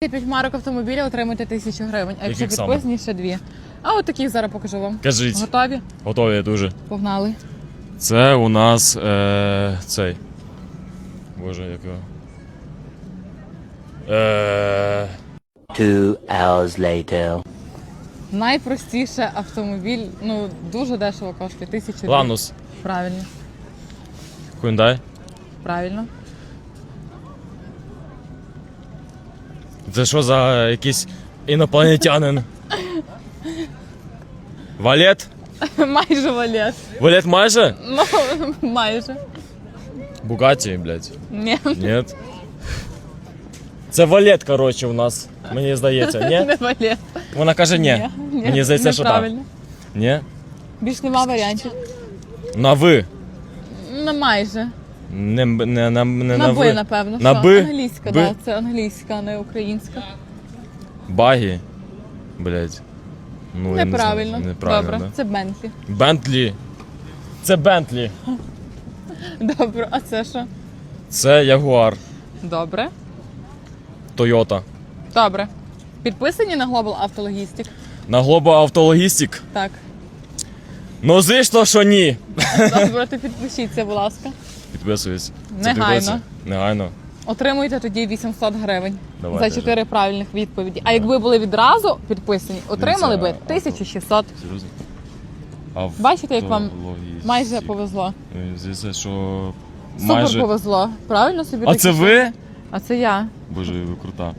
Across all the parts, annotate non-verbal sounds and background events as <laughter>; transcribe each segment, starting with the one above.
П'ять марок автомобіля отримуєте тисячу гривень, а якщо Яких саме? підписані, ще дві. А от таких зараз покажу вам. Кажіть, Готові? готові дуже. Погнали. Це у нас е, цей. Боже, як його. Е, Two hours later. Найпростіше автомобіль, ну дуже дешево коштує. Тисячу гривень. Ланус. Правильно, Hyundai. правильно. Це що за якийсь інопланетянин? Валет? майже валет. Валет майже? Ну, майже. Бугаті, блядь. Ні, Ні. Це валет, коротше, у нас. Мені здається, ні? не валет. Вона каже ні. ні. Мені здається, що так. Неправильно. Ні? Більш нема варіантів. На ви. Ну, майже. Не, не, не, не на, ви. напевно. На що? би? Англійська, Би? так. Це англійська, а не українська. Багі. Блять. Ну, я не Неправильно. знаю. Неправильно. Добре, Да? це Бентлі. Бентлі. Це Бентлі. Добре, а це що? Це Ягуар. Добре. Тойота. Добре. Підписані на Global Автологістик? На Глобо Автологістик. Так. Ну, звісно, що ні. Добре, ти підпишіться, будь ласка. Підписуюсь. Негайно. підписуйся. Негайно. Отримуєте тоді 800 гривень Давайте за 4 правильних відповіді. А якби були відразу підписані, отримали би Дивіться, 1600. Серйозно? А Бачите, як вам. Майже повезло. Мені Здається, що Супер майже... повезло. Правильно собі А це ви? А це я. Боже, ви крута.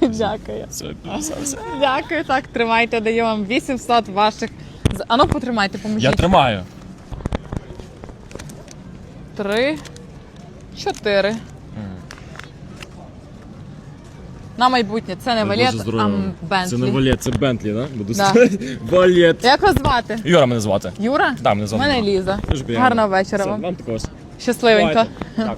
<laughs> Дякую. Це підписався. Дякую, так, тримайте, даю вам 800 ваших. з- А ну потримайте, поможіть. Я тримаю. Три, чотири. На майбутнє. Це не валет, а Бентлі. Це не валет, це Бентлі, да? Буду Да. сказати. <laughs> Валет. Як вас звати? Юра мене звати. Юра? Да, мене звати Мене Юра. Ліза. Дуже приємно. Гарного вечора Все, вам. Вам також. Щасливенько. Дякую.